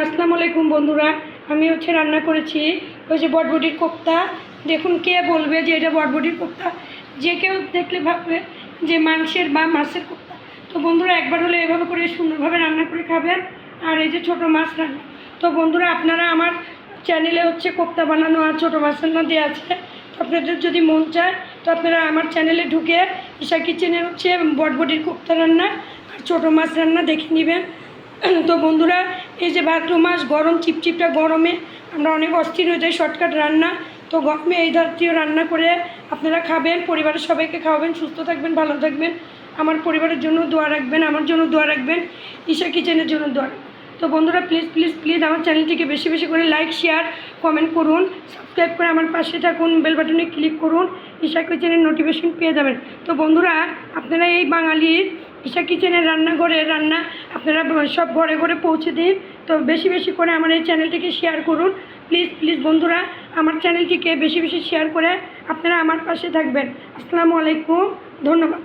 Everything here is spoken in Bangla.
আসসালামু আলাইকুম বন্ধুরা। আমি হচ্ছে রান্না করেছি ওই যে বটবটির কোপ্তা। দেখুন কে বলবে যে এটা বটবটির কোপ্তা? যে কেউ দেখলে ভাববে যে মাংসের বা মাছের কোপ্তা। তো বন্ধুরা, একবার হলে এভাবে করে সুন্দরভাবে রান্না করে খাবেন। আর এই যে ছোটো মাছ রান্না। তো বন্ধুরা, আপনারা আমার চ্যানেলে হচ্ছে কোপ্তা বানানো আর ছোটো মাছ রান্না দেওয়া আছে। আপনাদের যদি মন চায়, তো আপনারা আমার চ্যানেলে ঢুকে ঈশা কিচেনের হচ্ছে বটবটির কোপ্তা রান্না আর ছোটো মাছ রান্না দেখে নেবেন। তো বন্ধুরা এই যে ভাদ্র মাস, গরম, চিপচিপটা গরমে, আমরা অনেক অস্থির হয়ে যাই শর্টকাট রান্না। তো গরমে এই জাতীয় রান্না করে আপনারা খাবেন, পরিবারের সবাইকে খাওয়াবেন, সুস্থ থাকবেন, ভালো থাকবেন। আমার পরিবারের জন্য দোয়া রাখবেন, আমার জন্য দোয়া রাখবেন, ঈশা কিচেনের জন্য দোয়া তো বন্ধুরা প্লিজ প্লিজ প্লিজ আমার চ্যানেলটিকে বেশি বেশি করে লাইক শেয়ার কমেন্ট করুন সাবস্ক্রাইব করে আমার পাশে থাকুন বেল বাটনে ক্লিক করুন, ঈশা কিচেনের নোটিফিকেশন পেয়ে যাবেন। তো বন্ধুরা, আপনারা এই বাঙালির ঈশা কিচেনের রান্নাঘরে রান্না আপনারা সব ঘরে ঘরে পৌঁছে দিন। তো বেশি বেশি করে আমার এই চ্যানেলটিকে শেয়ার করুন। প্লিজ প্লিজ বন্ধুরা, আমার চ্যানেলটিকে বেশি বেশি শেয়ার করে আপনারা আমার পাশে থাকবেন। আসসালামু আলাইকুম, ধন্যবাদ।